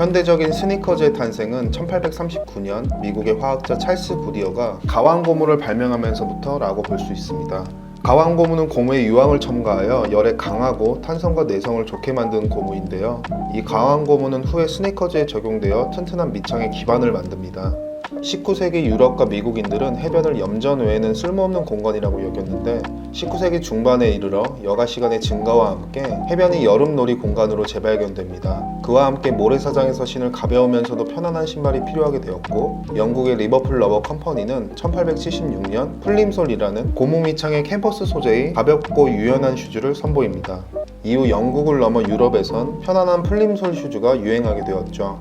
현대적인 스니커즈의 탄생은 1839년 미국의 화학자 찰스 구디어가 가왕 고무를 발명하면서부터라고 볼 수 있습니다. 가왕 고무는 고무의 유황을 첨가하여 열에 강하고 탄성과 내성을 좋게 만드는 고무인데요. 이 가왕 고무는 후에 스니커즈에 적용되어 튼튼한 밑창의 기반을 만듭니다. 19세기 유럽과 미국인들은 해변을 염전 외에는 쓸모없는 공간이라고 여겼는데 19세기 중반에 이르러 여가 시간의 증가와 함께 해변이 여름놀이 공간으로 재발견됩니다. 그와 함께 모래사장에서 신을 가벼우면서도 편안한 신발이 필요하게 되었고 영국의 리버풀 러버 컴퍼니는 1876년 플림솔이라는 고무 밑창의 캠퍼스 소재의 가볍고 유연한 슈즈를 선보입니다. 이후 영국을 넘어 유럽에선 편안한 플림솔 슈즈가 유행하게 되었죠.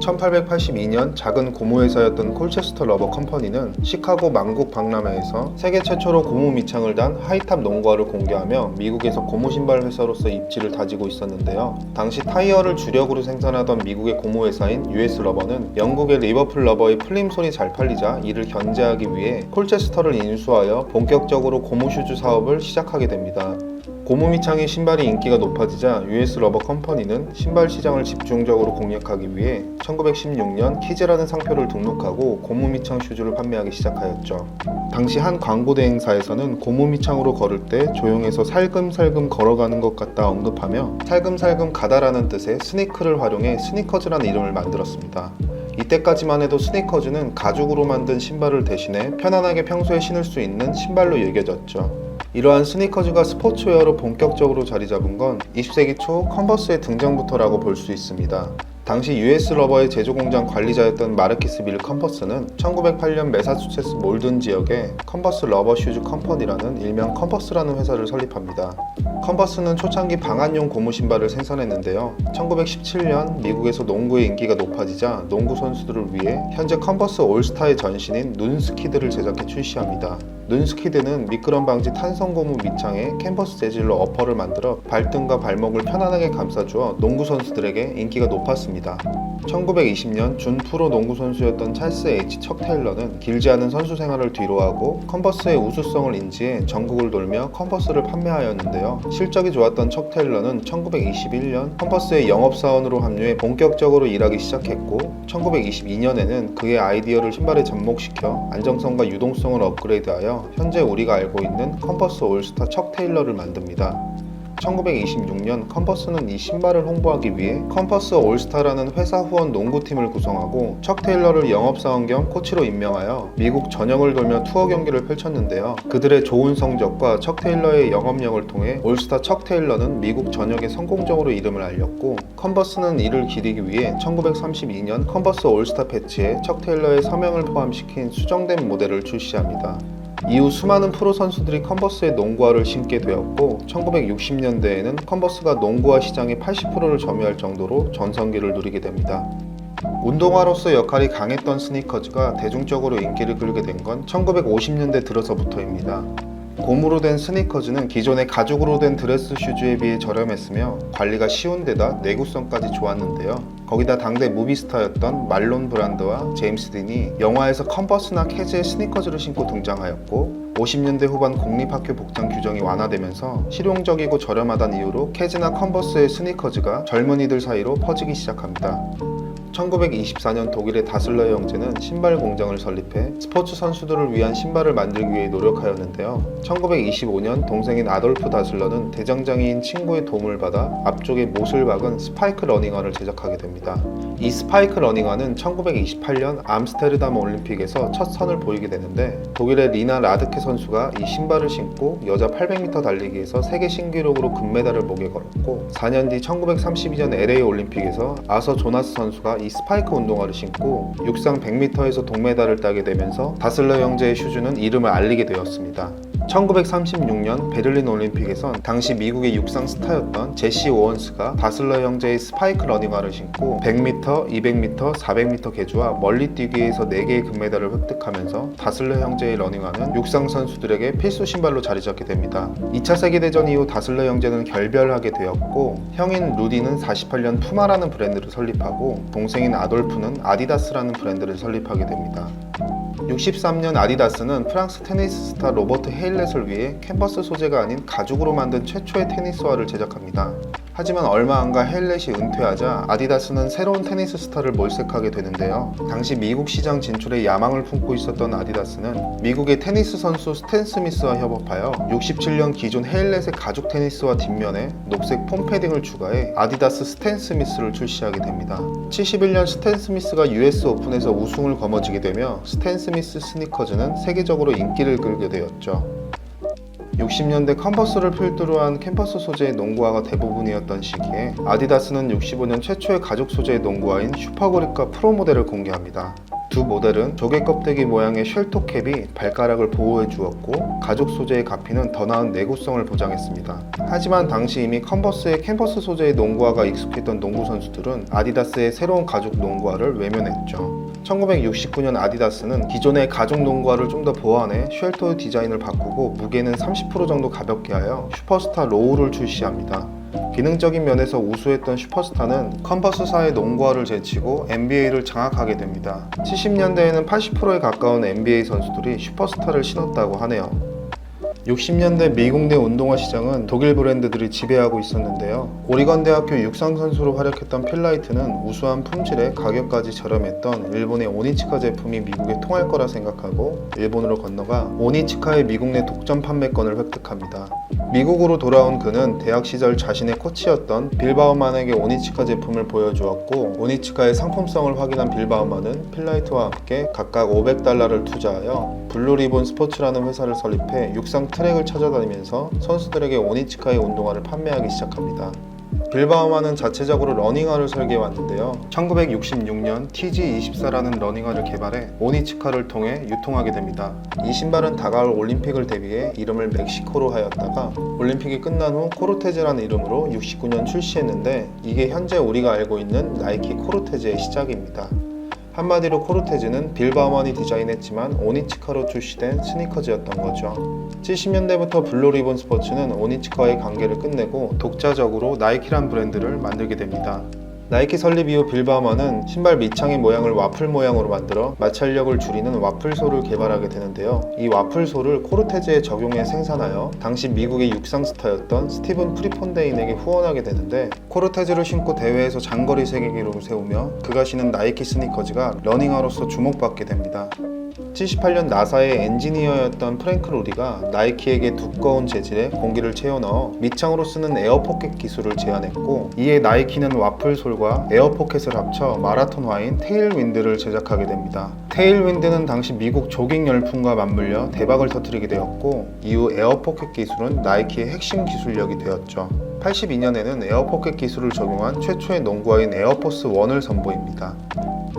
1882년 작은 고무 회사였던 콜체스터 러버 컴퍼니는 시카고 만국 박람회에서 세계 최초로 고무 밑창을 단 하이탑 농구화를 공개하며 미국에서 고무 신발 회사로서 입지를 다지고 있었는데요. 당시 타이어를 주력으로 생산하던 미국의 고무 회사인 US 러버는 영국의 리버풀 러버의 플림솔이 잘 팔리자 이를 견제하기 위해 콜체스터를 인수하여 본격적으로 고무 슈즈 사업을 시작하게 됩니다. 고무 밑창의 신발이 인기가 높아지자 US 러버 컴퍼니는 신발 시장을 집중적으로 공략하기 위해 1916년 키즈라는 상표를 등록하고 고무 밑창 슈즈를 판매하기 시작하였죠. 당시 한 광고 대행사에서는 고무 밑창으로 걸을 때 조용해서 살금살금 걸어가는 것 같다 언급하며 살금살금 가다라는 뜻의 스니크를 활용해 스니커즈라는 이름을 만들었습니다. 이때까지만 해도 스니커즈는 가죽으로 만든 신발을 대신해 편안하게 평소에 신을 수 있는 신발로 여겨졌죠. 이러한 스니커즈가 스포츠웨어로 본격적으로 자리 잡은 건 20세기 초 컨버스의 등장부터라고 볼 수 있습니다. 당시 US 러버의 제조 공장 관리자였던 마르키스 밀 컨버스는 1908년 매사추세츠 몰든 지역에 컨버스 러버 슈즈 컴퍼니라는 일명 컨버스라는 회사를 설립합니다. 컨버스는 초창기 방한용 고무 신발을 생산했는데요. 1917년 미국에서 농구의 인기가 높아지자 농구 선수들을 위해 현재 컨버스 올스타의 전신인 눈스키드를 제작해 출시합니다. 눈스키드는 미끄럼 방지 탄성 고무 밑창에 캔버스 재질로 어퍼를 만들어 발등과 발목을 편안하게 감싸주어 농구 선수들에게 인기가 높았습니다. 1920년 준 프로 농구 선수였던 찰스 H 척 테일러는 길지 않은 선수 생활을 뒤로하고 컨버스의 우수성을 인지해 전국을 돌며 컨버스를 판매하였는데요. 실적이 좋았던 척 테일러는 1921년 컨버스의 영업사원으로 합류해 본격적으로 일하기 시작했고 1922년에는 그의 아이디어를 신발에 접목시켜 안정성과 유동성을 업그레이드하여 현재 우리가 알고 있는 컨버스 올스타 척 테일러를 만듭니다. 1926년 컨버스는 이 신발을 홍보하기 위해 컨버스 올스타라는 회사 후원 농구팀을 구성하고 척 테일러를 영업사원 겸 코치로 임명하여 미국 전역을 돌며 투어 경기를 펼쳤는데요. 그들의 좋은 성적과 척 테일러의 영업력을 통해 올스타 척 테일러는 미국 전역에 성공적으로 이름을 알렸고 컨버스는 이를 기리기 위해 1932년 컨버스 올스타 패치에 척 테일러의 서명을 포함시킨 수정된 모델을 출시합니다. 이후 수많은 프로 선수들이 컨버스의 농구화를 신게 되었고 1960년대에는 컨버스가 농구화 시장의 80%를 점유할 정도로 전성기를 누리게 됩니다. 운동화로서 역할이 강했던 스니커즈가 대중적으로 인기를 끌게 된 건 1950년대 들어서부터입니다. 고무로 된 스니커즈는 기존의 가죽으로 된 드레스 슈즈에 비해 저렴했으며 관리가 쉬운 데다 내구성까지 좋았는데요. 거기다 당대 무비스타였던 말론 브란드와 제임스 딘이 영화에서 컨버스나 캐즈의 스니커즈를 신고 등장하였고 50년대 후반 공립학교 복장 규정이 완화되면서 실용적이고 저렴하다는 이유로 캐즈나 컨버스의 스니커즈가 젊은이들 사이로 퍼지기 시작합니다. 1924년 독일의 다슬러 형제는 신발 공장을 설립해 스포츠 선수들을 위한 신발을 만들기 위해 노력하였는데요. 1925년 동생인 아돌프 다슬러는 대장장이인 친구의 도움을 받아 앞쪽에 못을 박은 스파이크 러닝화를 제작하게 됩니다. 이 스파이크 러닝화는 1928년 암스테르담 올림픽에서 첫 선을 보이게 되는데 독일의 리나 라드케 선수가 이 신발을 신고 여자 800m 달리기에서 세계 신기록으로 금메달을 목에 걸었고 4년 뒤 1932년 LA 올림픽에서 아서 조나스 선수가 이 스파이크 운동화를 신고 육상 100m에서 동메달을 따게 되면서 다슬러 형제의 슈즈는 이름을 알리게 되었습니다. 1936년 베를린 올림픽에선 당시 미국의 육상 스타였던 제시 오원스가 다슬러 형제의 스파이크 러닝화를 신고 100m, 200m, 400m 계주와 멀리 뛰기에서 4개의 금메달을 획득하면서 다슬러 형제의 러닝화는 육상 선수들에게 필수 신발로 자리 잡게 됩니다. 2차 세계대전 이후 다슬러 형제는 결별하게 되었고 형인 루디는 48년 푸마라는 브랜드를 설립하고 동생인 아돌프는 아디다스라는 브랜드를 설립하게 됩니다. 63년 아디다스는 프랑스 테니스 스타 로버트 헤일렛을 위해 캔버스 소재가 아닌 가죽으로 만든 최초의 테니스화를 제작합니다. 하지만 얼마 안가 헬렛이 은퇴하자 아디다스는 새로운 테니스 스타를 몰색하게 되는데요. 당시 미국 시장 진출에 야망을 품고 있었던 아디다스는 미국의 테니스 선수 스탠 스미스와 협업하여 67년 기존 헬렛의 가죽 테니스와 뒷면에 녹색 폼 패딩을 추가해 아디다스 스탠 스미스를 출시하게 됩니다. 71년 스탠 스미스가 US 오픈에서 우승을 거머쥐게 되며 스탠 스미스 스니커즈는 세계적으로 인기를 끌게 되었죠. 60년대 컨버스를 필두로 한 캠퍼스 소재의 농구화가 대부분이었던 시기에 아디다스는 65년 최초의 가죽 소재의 농구화인 슈퍼고리카 프로 모델을 공개합니다. 두 모델은 조개 껍데기 모양의 쉘터 캡이 발가락을 보호해 주었고 가죽 소재의 가피는 더 나은 내구성을 보장했습니다. 하지만 당시 이미 컨버스의 캠퍼스 소재의 농구화가 익숙했던 농구 선수들은 아디다스의 새로운 가죽 농구화를 외면했죠. 1969년 아디다스는 기존의 가죽 농구화를 좀 더 보완해 쉘터 디자인을 바꾸고 무게는 30% 정도 가볍게 하여 슈퍼스타 로우를 출시합니다. 기능적인 면에서 우수했던 슈퍼스타는 컨버스사의 농구화를 제치고 NBA를 장악하게 됩니다. 70년대에는 80%에 가까운 NBA 선수들이 슈퍼스타를 신었다고 하네요. 60년대 미국 내 운동화 시장은 독일 브랜드들이 지배하고 있었는데요. 오리건 대학교 육상 선수로 활약했던 필라이트는 우수한 품질에 가격까지 저렴했던 일본의 오니치카 제품이 미국에 통할 거라 생각하고 일본으로 건너가 오니치카의 미국 내 독점 판매권을 획득합니다. 미국으로 돌아온 그는 대학 시절 자신의 코치였던 빌바우만에게 오니치카 제품을 보여주었고 오니치카의 상품성을 확인한 빌바우만은 필라이트와 함께 각각 500달러를 투자하여 블루리본 스포츠라는 회사를 설립해 육상 트랙을 찾아다니면서 선수들에게 오니치카의 운동화를 판매하기 시작합니다. 빌바우만은 자체적으로 러닝화를 설계해 왔는데요. 1966년 TG24라는 러닝화를 개발해 오니치카를 통해 유통하게 됩니다. 이 신발은 다가올 올림픽을 대비해 이름을 멕시코로 하였다가 올림픽이 끝난 후 코르테즈라는 이름으로 69년 출시했는데 이게 현재 우리가 알고 있는 나이키 코르테즈의 시작입니다. 한마디로 코르테즈는 빌바우만이 디자인했지만 오니치카로 출시된 스니커즈였던 거죠. 70년대부터 블루리본 스포츠는 오니치카와의 관계를 끝내고 독자적으로 나이키란 브랜드를 만들게 됩니다. 나이키 설립 이후 빌바우만은 신발 밑창의 모양을 와플 모양으로 만들어 마찰력을 줄이는 와플솔을 개발하게 되는데요. 이 와플솔을 코르테즈에 적용해 생산하여 당시 미국의 육상 스타였던 스티븐 프리폰데인에게 후원하게 되는데 코르테즈를 신고 대회에서 장거리 세계 기록을 세우며 그가 신은 나이키 스니커즈가 러닝화로서 주목받게 됩니다. 78년 나사의 엔지니어였던 프랭크 로디가 나이키에게 두꺼운 재질에 공기를 채워 넣어 밑창으로 쓰는 에어포켓 기술을 제안했고 이에 나이키는 와플솔과 에어포켓을 합쳐 마라톤화인 테일윈드를 제작하게 됩니다. 테일윈드는 당시 미국 조깅 열풍과 맞물려 대박을 터뜨리게 되었고 이후 에어포켓 기술은 나이키의 핵심 기술력이 되었죠. 82년에는 에어포켓 기술을 적용한 최초의 농구화인 에어포스 1을 선보입니다.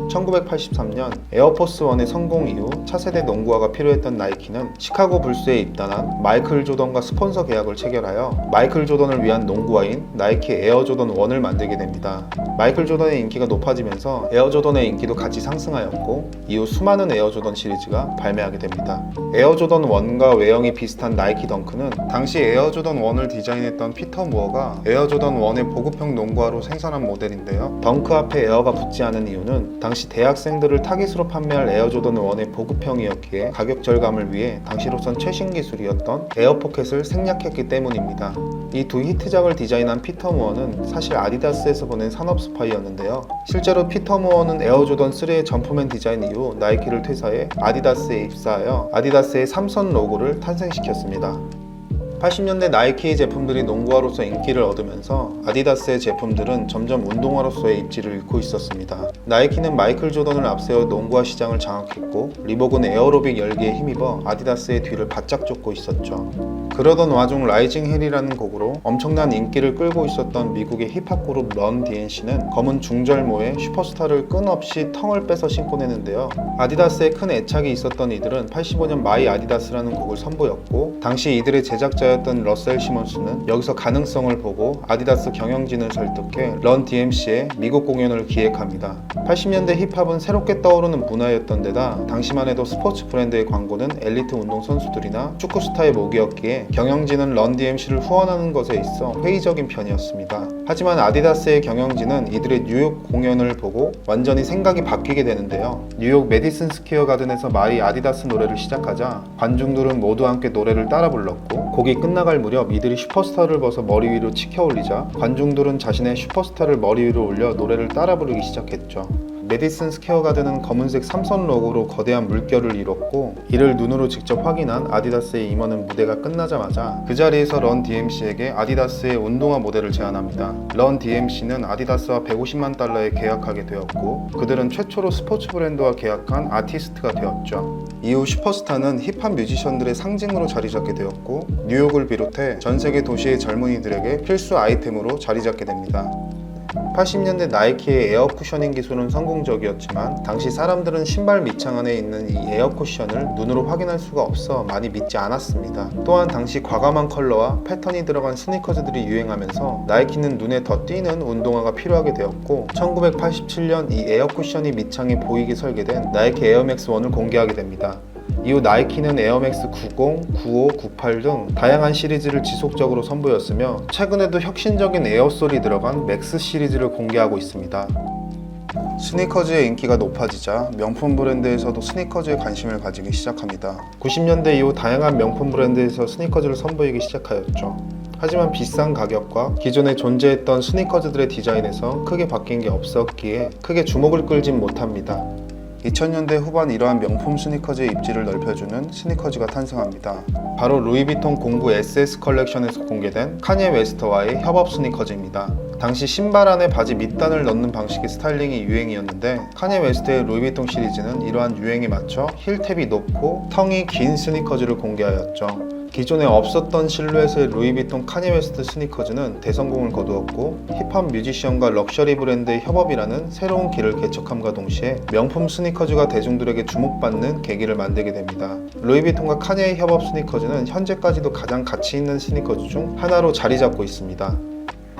1983년 에어포스 1의 성공 이후 차세대 농구화가 필요했던 나이키는 시카고 불스에 입단한 마이클 조던과 스폰서 계약을 체결하여 마이클 조던을 위한 농구화인 나이키 에어 조던 1을 만들게 됩니다. 마이클 조던의 인기가 높아지면서 에어 조던의 인기도 같이 상승하였고 이후 수많은 에어 조던 시리즈가 발매하게 됩니다. 에어 조던 1과 외형이 비슷한 나이키 덩크는 당시 에어 조던 1을 디자인했던 피터 무어가 에어 조던 1의 보급형 농구화로 생산한 모델인데요. 덩크 앞에 에어가 붙지 않은 이유는 당시 대학생들을 타깃으로 판매할 에어조던 1의 보급형이었기에 가격 절감을 위해 당시로선 최신 기술이었던 에어포켓을 생략했기 때문입니다. 이 두 히트작을 디자인한 피터 무어는 사실 아디다스에서 보낸 산업 스파이였는데요. 실제로 피터 무어는 에어조던 3의 점프맨 디자인 이후 나이키를 퇴사해 아디다스에 입사하여 아디다스의 삼선 로고를 탄생시켰습니다. 80년대 나이키 제품들이 농구화로서 인기를 얻으면서 아디다스의 제품들은 점점 운동화로서의 입지를 잃고 있었습니다. 나이키는 마이클 조던을 앞세워 농구화 시장을 장악했고 리복은 에어로빅 열기에 힘입어 아디다스의 뒤를 바짝 쫓고 있었죠. 그러던 와중 라이징 힐이라는 곡으로 엄청난 인기를 끌고 있었던 미국의 힙합 그룹 런 DNC는 검은 중절모에 슈퍼스타를 끊없이 텅을 빼서 신고 내는데요. 아디다스에 큰 애착이 있었던 이들은 85년 마이 아디다스라는 곡을 선보였고 당시 이들의 제작자였던 러셀 시몬스는 여기서 가능성을 보고 아디다스 경영진을 설득해 런 DMC의 미국 공연을 기획합니다. 80년대 힙합은 새롭게 떠오르는 문화였던 데다 당시만 해도 스포츠 브랜드의 광고는 엘리트 운동 선수들이나 축구 스타의 목이었기에 경영진은 런 DMC를 후원하는 것에 있어 회의적인 편이었습니다. 하지만 아디다스의 경영진은 이들의 뉴욕 공연을 보고 완전히 생각이 바뀌게 되는데요. 뉴욕 메디슨 스퀘어 가든에서 마이 아디다스 노래를 시작하자 관중들은 모두 함께 노래를 따라 불렀고 곡이 끝나갈 무렵 이들이 슈퍼스타를 벗어 머리 위로 치켜 올리자 관중들은 자신의 슈퍼스타를 머리 위로 올려 노래를 따라 부르기 시작했죠. 메디슨 스퀘어 가든은 검은색 삼선 로고로 거대한 물결을 이뤘고 이를 눈으로 직접 확인한 아디다스의 임원은 무대가 끝나자마자 그 자리에서 런 DMC에게 아디다스의 운동화 모델을 제안합니다. 런 DMC는 아디다스와 150만 달러에 계약하게 되었고 그들은 최초로 스포츠 브랜드와 계약한 아티스트가 되었죠. 이후 슈퍼스타는 힙합 뮤지션들의 상징으로 자리 잡게 되었고 뉴욕을 비롯해 전 세계 도시의 젊은이들에게 필수 아이템으로 자리 잡게 됩니다. 80년대 나이키의 에어 쿠셔닝 기술은 성공적이었지만 당시 사람들은 신발 밑창 안에 있는 이 에어 쿠션을 눈으로 확인할 수가 없어 많이 믿지 않았습니다. 또한 당시 과감한 컬러와 패턴이 들어간 스니커즈들이 유행하면서 나이키는 눈에 더 띄는 운동화가 필요하게 되었고 1987년 이 에어 쿠션이 밑창에 보이게 설계된 나이키 에어맥스 1을 공개하게 됩니다. 이후 나이키는 에어맥스 90, 95, 98 등 다양한 시리즈를 지속적으로 선보였으며 최근에도 혁신적인 에어솔이 들어간 맥스 시리즈를 공개하고 있습니다. 스니커즈의 인기가 높아지자 명품 브랜드에서도 스니커즈에 관심을 가지기 시작합니다. 90년대 이후 다양한 명품 브랜드에서 스니커즈를 선보이기 시작하였죠. 하지만 비싼 가격과 기존에 존재했던 스니커즈들의 디자인에서 크게 바뀐 게 없었기에 크게 주목을 끌진 못합니다. 2000년대 후반 이러한 명품 스니커즈의 입지를 넓혀주는 스니커즈가 탄생합니다. 바로 루이비통 공구 SS 컬렉션에서 공개된 카니에 웨스트와의 협업 스니커즈입니다. 당시 신발 안에 바지 밑단을 넣는 방식의 스타일링이 유행이었는데 카니에 웨스트의 루이비통 시리즈는 이러한 유행에 맞춰 힐탭이 높고 텅이 긴 스니커즈를 공개하였죠. 기존에 없었던 실루엣의 루이비통 카니 웨스트 스니커즈는 대성공을 거두었고 힙합 뮤지션과 럭셔리 브랜드의 협업이라는 새로운 길을 개척함과 동시에 명품 스니커즈가 대중들에게 주목받는 계기를 만들게 됩니다. 루이비통과 카니의 협업 스니커즈는 현재까지도 가장 가치 있는 스니커즈 중 하나로 자리 잡고 있습니다.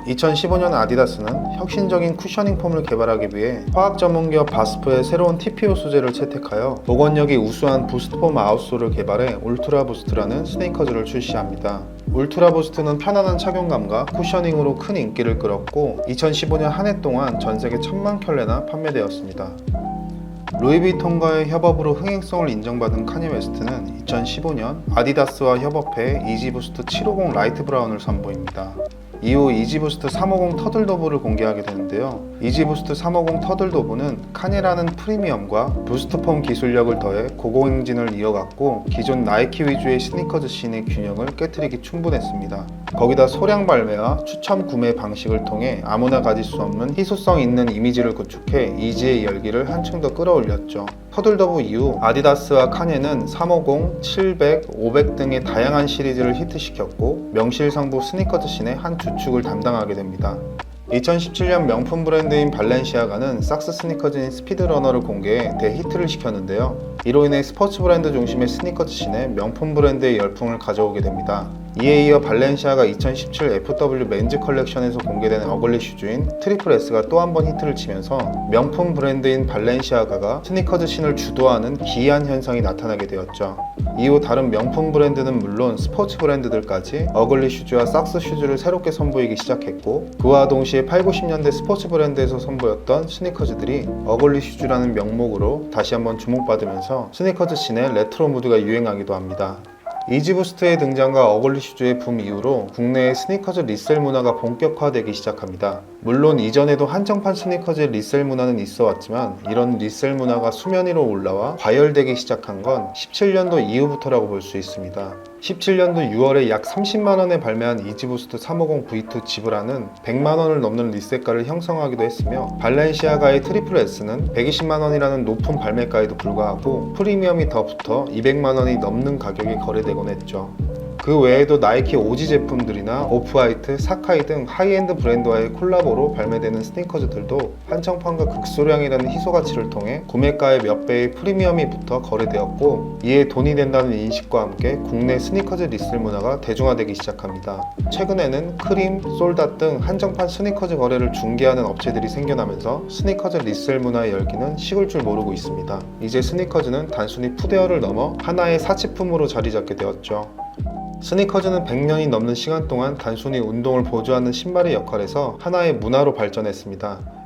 2015년 아디다스는 혁신적인 쿠셔닝 폼을 개발하기 위해 화학 전문 기업 바스프의 새로운 TPO 소재를 채택하여 복원력이 우수한 부스트폼 아웃솔을 개발해 울트라 부스트라는 스니커즈를 출시합니다. 울트라 부스트는 편안한 착용감과 쿠셔닝으로 큰 인기를 끌었고 2015년 한 해 동안 전 세계 천만 켤레나 판매되었습니다. 루이비통과의 협업으로 흥행성을 인정받은 카니 웨스트는 2015년 아디다스와 협업해 이지부스트 750 라이트 브라운을 선보입니다. 이후 이지부스트 350 터들도브를 공개하게 되는데요. 이지부스트 350 터들도브는 카니라는 프리미엄과 부스트폼 기술력을 더해 고고행진을 이어갔고 기존 나이키 위주의 스니커즈 씬의 균형을 깨뜨리기 충분했습니다. 거기다 소량 발매와 추첨 구매 방식을 통해 아무나 가질 수 없는 희소성 있는 이미지를 구축해 이지의 열기를 한층 더 끌어올렸죠. 터들더브 이후 아디다스와 카니는 350, 700, 500 등의 다양한 시리즈를 히트시켰고 명실상부 스니커즈 씬의 한 주축을 담당하게 됩니다. 2017년 명품 브랜드인 발렌시아가는 삭스 스니커즈인 스피드러너를 공개해 대히트를 시켰는데요. 이로 인해 스포츠 브랜드 중심의 스니커즈 씬에 명품 브랜드의 열풍을 가져오게 됩니다. 이에 이어 발렌시아가 2017 FW 맨즈 컬렉션에서 공개된 어글리 슈즈인 트리플 S가 또 한 번 히트를 치면서 명품 브랜드인 발렌시아가가 스니커즈 씬을 주도하는 기이한 현상이 나타나게 되었죠. 이후 다른 명품 브랜드는 물론 스포츠 브랜드들까지 어글리 슈즈와 삭스 슈즈를 새롭게 선보이기 시작했고 그와 동시에 8, 90년대 스포츠 브랜드에서 선보였던 스니커즈들이 어글리 슈즈라는 명목으로 다시 한번 주목받으면서 스니커즈 씬에 레트로 무드가 유행하기도 합니다. 이지부스트의 등장과 어글리 슈즈의 붐 이후로 국내의 스니커즈 리셀 문화가 본격화되기 시작합니다. 물론 이전에도 한정판 스니커즈의 리셀 문화는 있어 왔지만 이런 리셀 문화가 수면 위로 올라와 과열되기 시작한 건 17년도 이후부터라고 볼 수 있습니다. 17년도 6월에 약 30만 원에 발매한 이지부스트 350 V2 지브라는 100만 원을 넘는 리셋가를 형성하기도 했으며 발렌시아가의 트리플 S는 120만 원이라는 높은 발매가에도 불구하고 프리미엄이 더 붙어 200만 원이 넘는 가격에 거래되곤 했죠. 그 외에도 나이키 오지 제품들이나 오프화이트, 사카이 등 하이엔드 브랜드와의 콜라보로 발매되는 스니커즈들도 한정판과 극소량이라는 희소 가치를 통해 구매가의 몇 배의 프리미엄이 붙어 거래되었고 이에 돈이 된다는 인식과 함께 국내 스니커즈 리셀 문화가 대중화되기 시작합니다. 최근에는 크림, 솔닷 등 한정판 스니커즈 거래를 중개하는 업체들이 생겨나면서 스니커즈 리셀 문화의 열기는 식을 줄 모르고 있습니다. 이제 스니커즈는 단순히 푸대어를 넘어 하나의 사치품으로 자리 잡게 되었죠. 스니커즈는 100년이 넘는 시간 동안 단순히 운동을 보조하는 신발의 역할에서 하나의 문화로 발전했습니다.